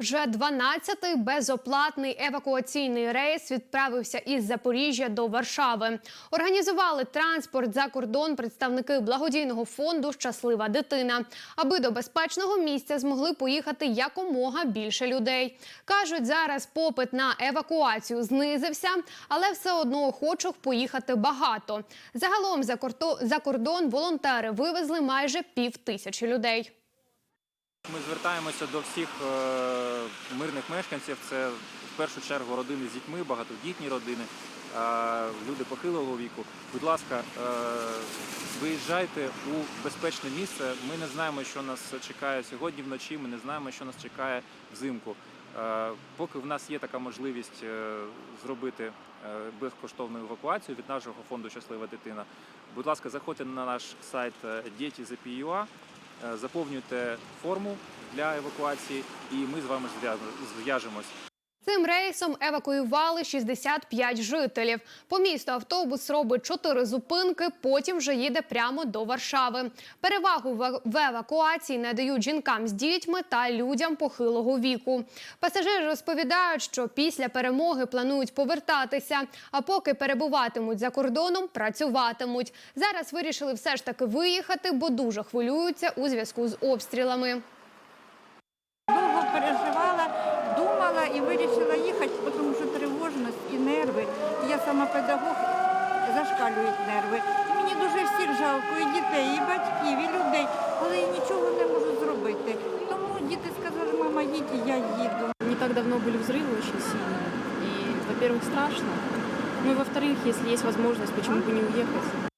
Вже 12-й безоплатний евакуаційний рейс відправився із Запоріжжя до Варшави. Організували транспорт за кордон представники благодійного фонду Щаслива дитина, аби до безпечного місця змогли поїхати якомога більше людей. кажуть, зараз попит на евакуацію знизився, але все одно охочих поїхати багато. Загалом за кордон волонтери вивезли майже пів тисячі людей. Ми звертаємося до всіх е, мирних мешканців. Це в першу чергу родини з дітьми, багатодітні родини, е, люди похилого віку. Будь ласка, е, виїжджайте у безпечне місце. Ми не знаємо, що нас чекає сьогодні вночі. Ми не знаємо, що нас чекає взимку. Поки в нас є така можливість зробити безкоштовну евакуацію від нашого фонду Щаслива дитина. Будь ласка, заходьте на наш сайт Е, заповнюйте форму для евакуації, і ми з вами зв'яжемось. Цим рейсом евакуювали 65 жителів. По місту автобус робить 4 зупинки, потім вже їде прямо до Варшави. Перевагу в евакуації надають жінкам з дітьми та людям похилого віку. Пасажири розповідають, що після перемоги планують повертатися, а поки перебуватимуть за кордоном, працюватимуть. Зараз вирішили все ж таки виїхати, бо дуже хвилюються у зв'язку з обстрілами. і вирішила їхати, тому що тривожність і нерви. Я сама педагог, зашкалюють нерви. І мені дуже всіх жалко, і дітей, і батьків, і людей, але я нічого не можу зробити. Тому діти сказали, мама, їдь, і я їду. Не так давно были взрывы очень сильные. И, во-первых, страшно. Ну и во-вторых, если есть возможность, почему бы не уехать?